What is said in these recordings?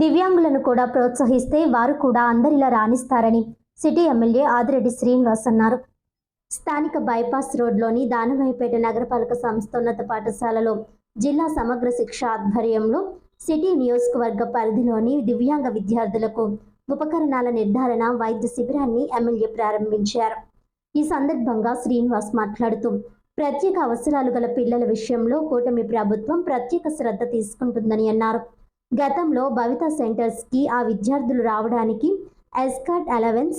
దివ్యాంగులను కూడా ప్రోత్సహిస్తే వారు కూడా అందరిలా రాణిస్తారని సిటీ ఎమ్మెల్యే ఆదిరెడ్డి శ్రీనివాస్ అన్నారు. స్థానిక బైపాస్ రోడ్లోని దానవాయిపేట నగరపాలక సంస్థ ఉన్నత పాఠశాలలో జిల్లా సమగ్ర శిక్ష ఆధ్వర్యంలో సిటీ నియోజకవర్గ పరిధిలోని దివ్యాంగ విద్యార్థులకు ఉపకరణాల నిర్ధారణ వైద్య శిబిరాన్ని ఎమ్మెల్యే ప్రారంభించారు. ఈ సందర్భంగా శ్రీనివాస్ మాట్లాడుతూ ప్రత్యేక అవసరాలు గల పిల్లల విషయంలో కూటమి ప్రభుత్వం ప్రత్యేక శ్రద్ధ తీసుకుంటుందని అన్నారు. గతంలో భవిత సెంటర్స్కి ఆ విద్యార్థులు రావడానికి ఎస్కాట్ అలవెన్స్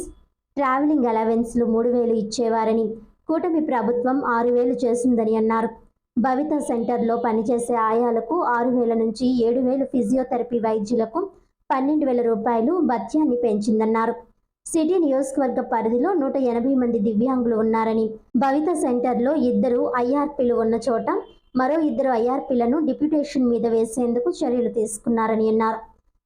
ట్రావెలింగ్ అలవెన్స్లు మూడు వేలు ఇచ్చేవారని కూటమి ప్రభుత్వం ఆరు వేలు చేసిందని అన్నారు. భవిత సెంటర్లో పనిచేసే ఆయాలకు ఆరు వేల నుంచి ఏడు వేలు ఫిజియోథెరపీ వైద్యులకు పన్నెండు వేల రూపాయలు భత్యాన్ని పెంచిందన్నారు. సిటీ నియోజకవర్గ పరిధిలో నూట ఎనభై మంది దివ్యాంగులు ఉన్నారని భవిత సెంటర్లో ఇద్దరు ఐఆర్పీలు ఉన్న చోట మరో ఇద్దరు ఐఆర్పీలను డిప్యూటేషన్ మీద వేసేందుకు చర్యలు తీసుకున్నారని అన్నారు.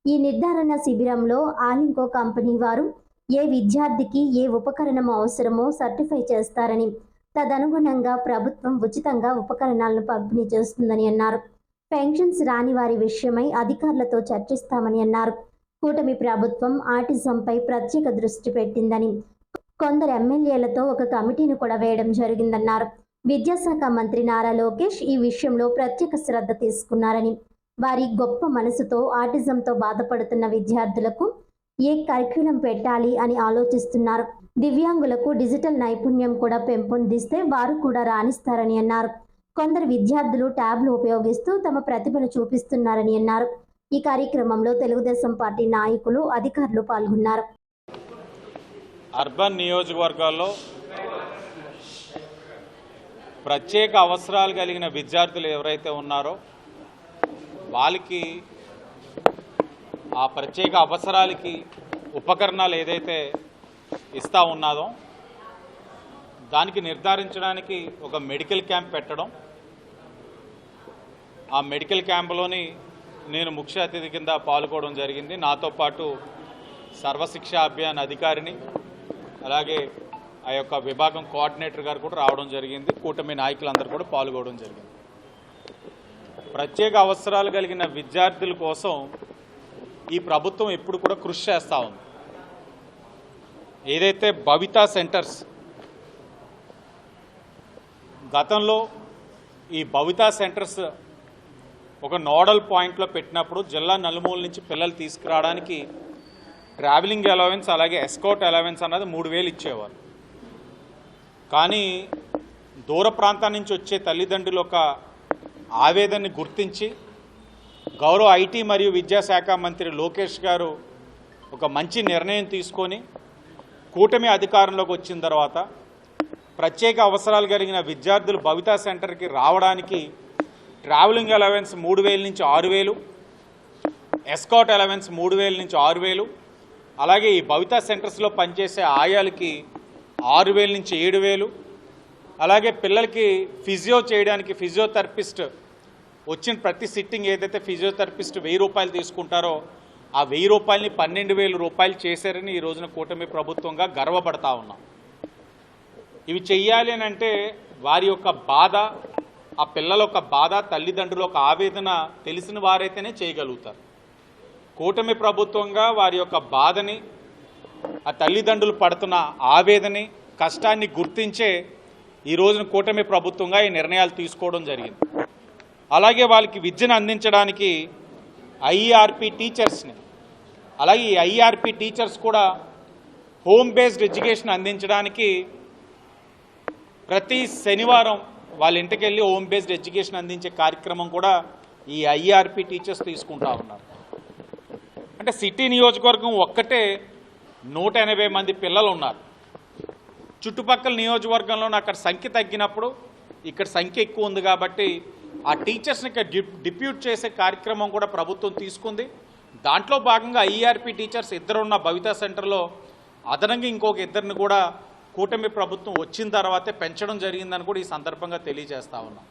ఈ నిర్ధారణ శిబిరంలో ఆలింకో కంపెనీ వారు ఏ విద్యార్థికి ఏ ఉపకరణం అవసరమో సర్టిఫై చేస్తారని తదనుగుణంగా ప్రభుత్వం ఉచితంగా ఉపకరణాలను పంపిణీ చేస్తుందని అన్నారు. పెన్షన్స్ రాని వారి విషయమై అధికారులతో చర్చిస్తామని అన్నారు. కూటమి ప్రభుత్వం ఆటిజంపై ప్రత్యేక దృష్టి పెట్టిందని కొందరు ఎమ్మెల్యేలతో ఒక కమిటీని కూడా వేయడం జరిగిందన్నారు. విద్యాశాఖ మంత్రి నారా లోకేష్ ఈ విషయంలో ప్రత్యేక శ్రద్ధ తీసుకున్నారని వారి గొప్ప మనసుతో ఆటిజంతో బాధపడుతున్న విద్యార్థులకు ఏ కరిక్యులం పెట్టాలి అని ఆలోచిస్తున్నారు. దివ్యాంగులకు డిజిటల్ నైపుణ్యం కూడా పెంపొందిస్తే వారు కూడా రాణిస్తారని అన్నారు. కొందరు విద్యార్థులు ట్యాబ్లు ఉపయోగిస్తూ తమ ప్రతిభను చూపిస్తున్నారని అన్నారు. ఈ కార్యక్రమంలో తెలుగుదేశం పార్టీ నాయకులు అధికారులు పాల్గొన్నారు. అర్బన్ నియోజకవర్గాల్లో ప్రత్యేక అవసరాలు కలిగిన విద్యార్థులు ఎవరైతే ఉన్నారో వాళ్ళకి ఆ ప్రత్యేక అవసరాలకి ఉపకరణాలు ఏదైతే ఇస్తా ఉన్నాదో దానికి నిర్ధారించడానికి ఒక మెడికల్ క్యాంప్ పెట్టడం. ఆ మెడికల్ క్యాంపులోని నేను ముఖ్య అతిథి కింద పాల్గొనడం జరిగింది. నాతో పాటు సర్వశిక్ష అభియాన్ అధికారిని అలాగే ఆ యొక్క విభాగం కోఆర్డినేటర్ గారు కూడా రావడం జరిగింది. కూటమి నాయకులందరూ కూడా పాల్గొనడం జరిగింది. ప్రత్యేక అవసరాలు కలిగిన విద్యార్థుల కోసం ఈ ప్రభుత్వం ఎప్పుడు కూడా కృషి చేస్తూ ఉంది. ఏదైతే భవితా సెంటర్స్ గతంలో ఈ భవితా సెంటర్స్ ఒక నోడల్ పాయింట్లో పెట్టినప్పుడు జిల్లా నలుమూల నుంచి పిల్లలు తీసుకురావడానికి ట్రావెలింగ్ అలవెన్స్ అలాగే ఎస్కౌట్ అలవెన్స్ అన్నది మూడు వేలు ఇచ్చేవారు. కానీ దూర ప్రాంతం నుంచి వచ్చే తల్లిదండ్రులు ఒక ఆవేదనని గుర్తించి గౌరవ ఐటీ మరియు విద్యాశాఖ మంత్రి లోకేష్ గారు ఒక మంచి నిర్ణయం తీసుకొని కూటమి అధికారంలోకి వచ్చిన తర్వాత ప్రత్యేక అవసరాలు కలిగిన విద్యార్థులు భవితా సెంటర్కి రావడానికి ట్రావెలింగ్ అలవెన్స్ మూడు వేల నుంచి ఆరు వేలు ఎస్కాట్ అలవెన్స్ మూడు వేల నుంచి ఆరు వేలు అలాగే ఈ భవితా సెంటర్స్లో పనిచేసే ఆయాలకి ఆరు వేల నుంచి ఏడు వేలు. అలాగే పిల్లలకి ఫిజియో చేయడానికి ఫిజియోథెరపిస్ట్ వచ్చిన ప్రతి సిట్టింగ్ ఏదైతే ఫిజియోథెరపిస్ట్ వెయ్యి రూపాయలు తీసుకుంటారో ఆ వెయ్యి రూపాయలని పన్నెండు వేల రూపాయలు చేశారని ఈ రోజున కూటమి ప్రభుత్వంగా గర్వపడతా ఉన్నాం. ఇవి చెయ్యాలి అని అంటే వారి యొక్క బాధ ఆ పిల్లల యొక్క బాధ తల్లిదండ్రుల యొక్క ఆవేదన తెలిసిన వారైతేనే చేయగలుగుతారు. కూటమి ప్రభుత్వంగా వారి యొక్క బాధని ఆ తల్లిదండ్రులు పడుతున్న ఆవేదని కష్టాన్ని గుర్తించే ఈ రోజున కూటమి ప్రభుత్వంగా ఈ నిర్ణయాలు తీసుకోవడం జరిగింది. అలాగే వాళ్ళకి విద్యను అందించడానికి ఐఆర్పి టీచర్స్ని అలాగే ఈ ఐఆర్పి టీచర్స్ కూడా హోమ్ బేస్డ్ ఎడ్యుకేషన్ అందించడానికి ప్రతి శనివారం వాళ్ళ ఇంటికి వెళ్ళి హోమ్ బేస్డ్ ఎడ్యుకేషన్ అందించే కార్యక్రమం కూడా ఈ ఐఆర్పి టీచర్స్ తీసుకుంటా ఉన్నారు. అంటే సిటీ నియోజకవర్గం ఒక్కటే నూట ఎనభై మంది పిల్లలు ఉన్నారు చుట్టుపక్కల నియోజకవర్గంలో అక్కడ సంఖ్య తగ్గినప్పుడు ఇక్కడ సంఖ్య ఎక్కువ ఉంది కాబట్టి ఆ టీచర్స్ని డిప్యూట్ చేసే కార్యక్రమం కూడా ప్రభుత్వం తీసుకుంది. దాంట్లో భాగంగా ఐఆర్పి టీచర్స్ ఇద్దరున్న భవితా సెంటర్లో అదనంగా ఇంకొక ఇద్దరిని కూడా కూటమి ప్రభుత్వం వచ్చిన తర్వాతే పెంచడం జరిగిందని కూడా ఈ సందర్భంగా తెలియజేస్తా ఉన్నాం.